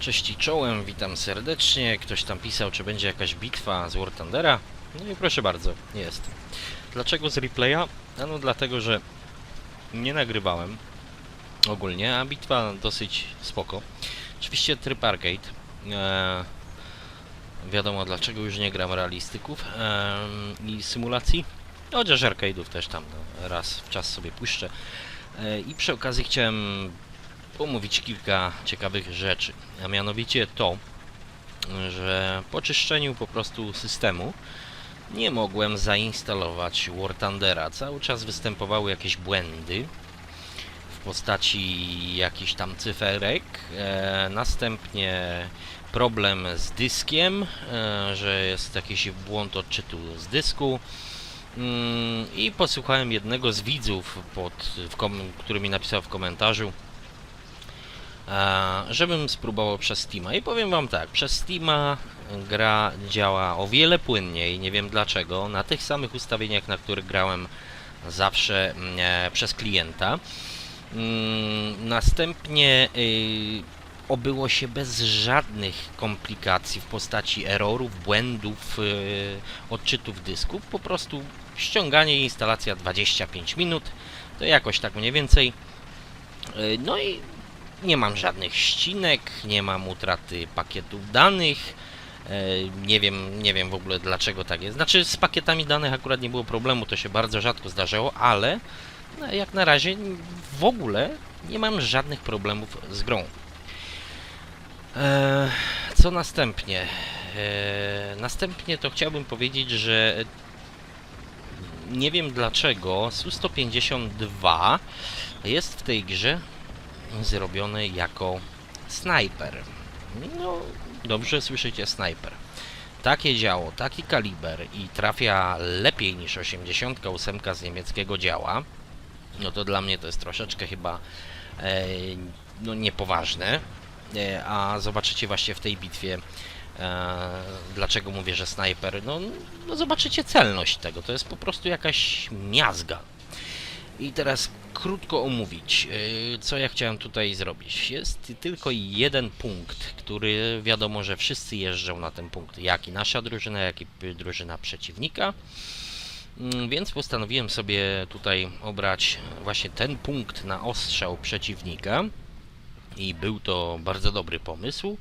Cześć i czołem, witam serdecznie. Ktoś tam pisał, czy będzie jakaś bitwa z War Thundera. No i proszę bardzo, jest. Dlaczego z replaya? No dlatego, że nie nagrywałem ogólnie, a bitwa dosyć spoko. Oczywiście tryb arcade. Eee, wiadomo dlaczego już nie gram realistyków eee, i symulacji. Chociaż arcade'ów też tam no, raz w czas sobie puszczę. Eee, I przy okazji chciałem omówić kilka ciekawych rzeczy. A mianowicie to, że po czyszczeniu po prostu systemu nie mogłem zainstalować War Thundera. Cały czas występowały jakieś błędy w postaci jakichś tam cyferek. E, następnie problem z dyskiem, e, że jest jakiś błąd odczytu z dysku. Mm, I posłuchałem jednego z widzów, pod, w kom, który mi napisał w komentarzu, żebym spróbował przez Steama. I powiem wam tak, przez Steama gra działa o wiele płynniej, nie wiem dlaczego, na tych samych ustawieniach, na których grałem zawsze mm, e, przez klienta. Mm, Następnie y, obyło się bez żadnych komplikacji w postaci errorów, błędów, y, odczytów dysków. Po prostu ściąganie i instalacja 25 minut, to jakoś tak mniej więcej. Y, No i nie mam żadnych ścinek, nie mam utraty pakietów danych. e, Nie wiem, nie wiem w ogóle dlaczego tak jest. Znaczy z pakietami danych akurat nie było problemu, to się bardzo rzadko zdarzało, ale no, jak na razie w ogóle nie mam żadnych problemów z grą. E, co następnie? E, następnie to chciałbym powiedzieć, że nie wiem dlaczego Su-152 jest w tej grze zrobiony jako snajper. No, dobrze słyszycie, snajper. Takie działo, taki kaliber i trafia lepiej niż 88 z niemieckiego działa, no to dla mnie to jest troszeczkę chyba e, no niepoważne. E, a zobaczycie właśnie w tej bitwie, e, dlaczego mówię, że snajper. No, no zobaczycie celność tego, to jest po prostu jakaś miazga. I teraz krótko omówić, yy, co ja chciałem tutaj zrobić. Jest tylko jeden punkt, który wiadomo, że wszyscy jeżdżą na ten punkt, jak i nasza drużyna, jak i drużyna przeciwnika. Mm, Więc postanowiłem sobie tutaj obrać właśnie ten punkt na ostrzał przeciwnika. I był to bardzo dobry pomysł.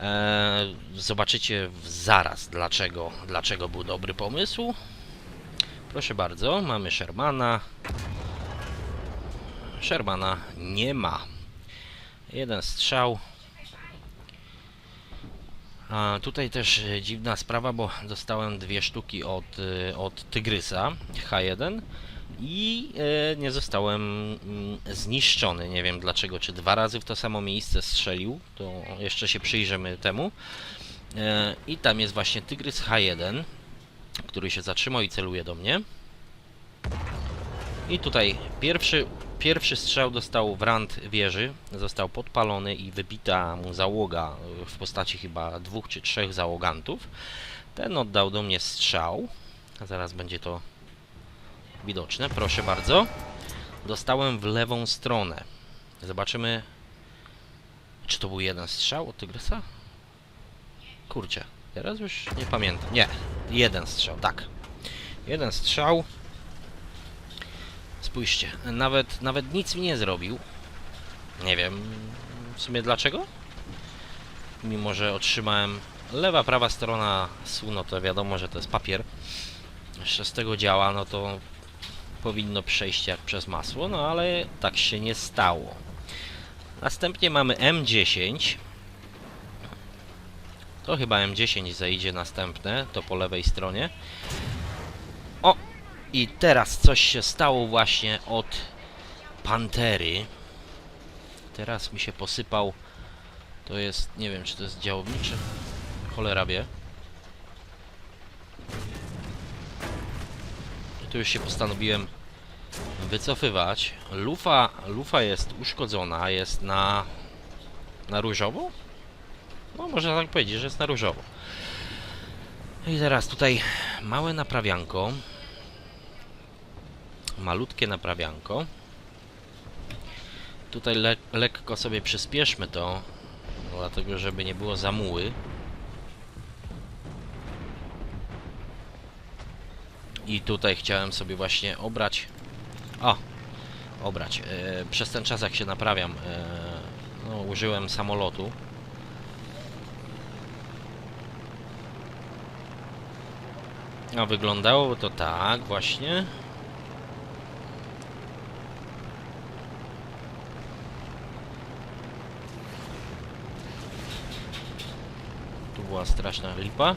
Eee, Zobaczycie zaraz, dlaczego, dlaczego był dobry pomysł. Proszę bardzo, mamy Shermana. Shermana nie ma. Jeden strzał. A tutaj też dziwna sprawa, bo dostałem dwie sztuki od, e, od Tygrysa H1 i e, nie zostałem mm, zniszczony. Nie wiem dlaczego, czy dwa razy w to samo miejsce strzelił, to jeszcze się przyjrzymy temu. E, I tam jest właśnie Tygrys H1 który się zatrzymał i celuje do mnie. I tutaj pierwszy, pierwszy strzał dostał w rand wieży, został podpalony i wybita mu załoga w postaci chyba dwóch czy trzech załogantów. Ten oddał do mnie strzał. A Zaraz będzie to widoczne, proszę bardzo. Dostałem w lewą stronę. Zobaczymy, czy to był jeden strzał od Tygrysa? Kurczę, teraz już nie pamiętam. Nie, jeden strzał, tak. Jeden strzał. Spójrzcie, nawet, nawet nic mi nie zrobił. Nie wiem w sumie dlaczego. Mimo, że otrzymałem lewa, prawa strona SU, no to wiadomo, że to jest papier. Jeszcze z tego działa, no to powinno przejść jak przez masło, no ale tak się nie stało. Następnie mamy M10. To chyba M10 zajdzie następne, to po lewej stronie. O! I teraz coś się stało właśnie od Pantery. Teraz mi się posypał. To jest, nie wiem czy to jest działowniczy. Cholera wie. Tu już się postanowiłem wycofywać. Lufa, lufa jest uszkodzona, jest na, na różowo? No, można tak powiedzieć, że jest na różowo. I teraz tutaj małe naprawianko. Malutkie naprawianko. Tutaj le lekko sobie przyspieszmy to. No, dlatego, żeby nie było zamuły. I tutaj chciałem sobie właśnie obrać. O! Obrać. E, przez ten czas, jak się naprawiam, e, no, użyłem samolotu. A wyglądało to tak właśnie. Tu była straszna lipa.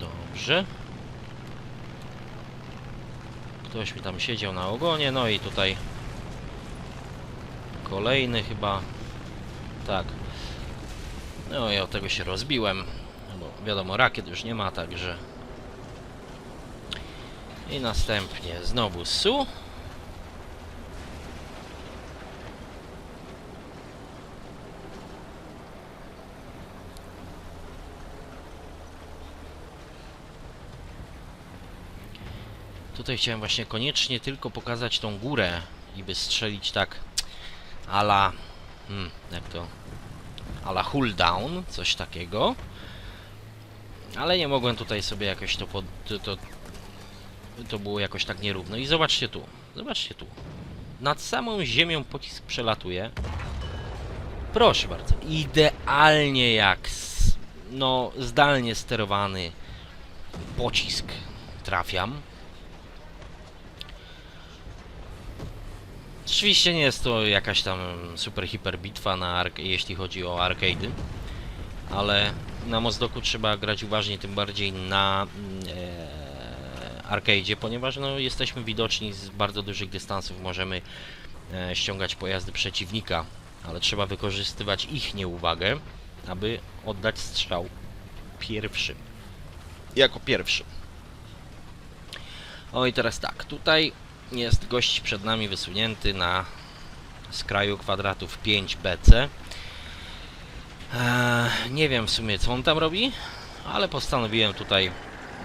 Dobrze. Ktoś mi tam siedział na ogonie, no i tutaj kolejny chyba. Tak. No i od tego się rozbiłem. No bo wiadomo, rakiet już nie ma, także. I następnie znowu SU. Tutaj chciałem właśnie koniecznie tylko pokazać tą górę i by strzelić tak ala hmm, jak to ala hull down, coś takiego. Ale nie mogłem tutaj sobie jakoś to pod, to, to to było jakoś tak nierówno. I zobaczcie tu, zobaczcie tu. Nad samą ziemią pocisk przelatuje. Proszę bardzo, idealnie jak no zdalnie sterowany pocisk trafiam. Oczywiście nie jest to jakaś tam super hiper bitwa na jeśli chodzi o arcade'y, ale na Mozdoku trzeba grać uważnie, tym bardziej na e, arcade'zie, ponieważ no, jesteśmy widoczni z bardzo dużych dystansów, możemy e, ściągać pojazdy przeciwnika, ale trzeba wykorzystywać ich nieuwagę, aby oddać strzał pierwszy. Jako pierwszy. O i teraz tak, tutaj jest gość przed nami wysunięty na skraju kwadratów 5 BC. Eee, nie wiem w sumie co on tam robi, ale postanowiłem tutaj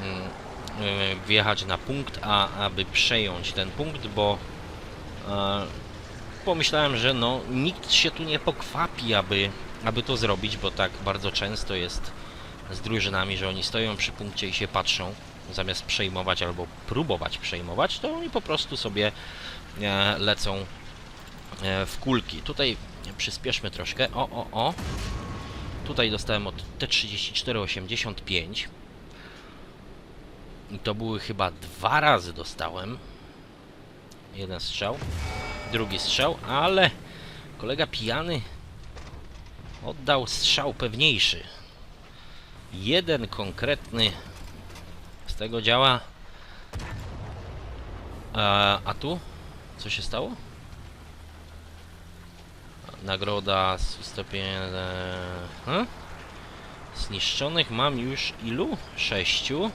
mm, y, wjechać na punkt, a aby przejąć ten punkt, bo e, pomyślałem, że no nikt się tu nie pokwapi, aby, aby to zrobić, bo tak bardzo często jest z drużynami, że oni stoją przy punkcie i się patrzą zamiast przejmować albo próbować przejmować, to oni po prostu sobie e, lecą e, w kulki. Tutaj przyspieszmy troszkę. O, o, o. Tutaj dostałem od T3485. I to były chyba dwa razy dostałem. Jeden strzał, drugi strzał, ale kolega pijany oddał strzał pewniejszy. Jeden konkretny tego działa. A, tu? Co się stało? Nagroda z stopień... E, hmm? Zniszczonych mam już ilu? Sześciu.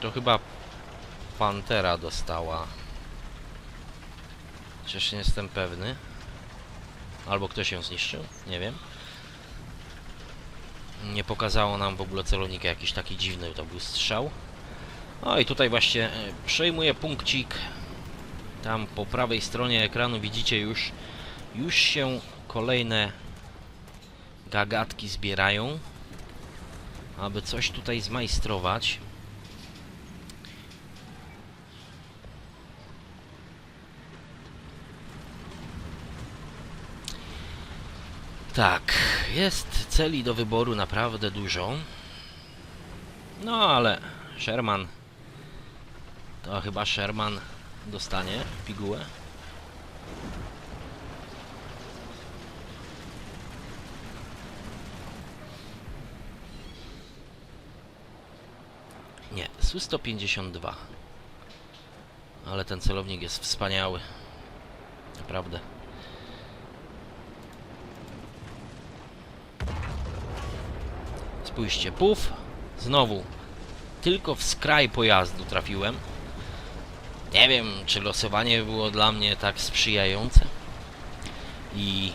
To chyba Pantera dostała. Chociaż nie jestem pewny. Albo ktoś ją zniszczył, nie wiem. Nie pokazało nam w ogóle celownika, jakiś taki dziwny to był strzał. No i tutaj właśnie e, przejmuję punkcik. Tam po prawej stronie ekranu widzicie już, już się kolejne gagatki zbierają, aby coś tutaj zmajstrować. Tak, jest celi do wyboru naprawdę dużo. No ale Sherman. To chyba Sherman dostanie pigułę. Nie, Su-152. Ale ten celownik jest wspaniały. Naprawdę. Spójrzcie, puf. Znowu. Tylko w skraj pojazdu trafiłem. Nie wiem, czy losowanie było dla mnie tak sprzyjające. I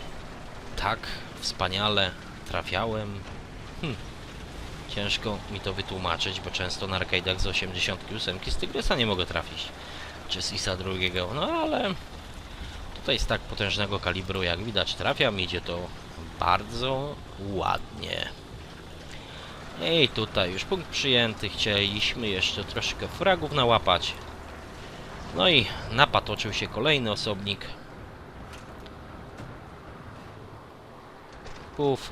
tak wspaniale trafiałem. Hm. Ciężko mi to wytłumaczyć, bo często na arcade'ach z 88 z Tygrysa nie mogę trafić. Czy z ISA drugiego, no ale tutaj z tak potężnego kalibru jak widać trafiam, idzie to bardzo ładnie. I tutaj już punkt przyjęty, chcieliśmy jeszcze troszkę fragów nałapać. No i napatoczył się kolejny osobnik. Puf.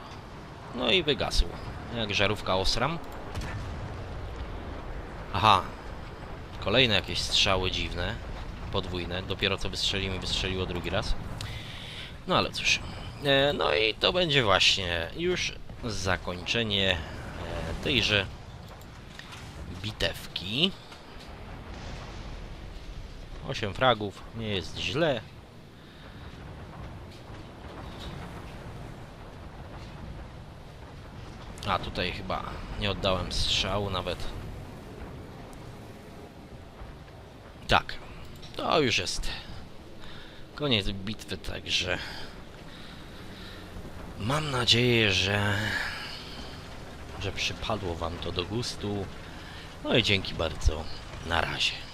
No i wygasł. Jak żarówka osram. Aha. Kolejne jakieś strzały dziwne. Podwójne. Dopiero co wystrzelił mi wystrzeliło drugi raz. No ale cóż. E, no i to będzie właśnie już zakończenie tejże bitewki. 8 fragów, nie jest źle. A tutaj chyba nie oddałem strzału nawet. Tak, to już jest koniec bitwy, także mam nadzieję, że że przypadło wam to do gustu. No i dzięki bardzo. Na razie.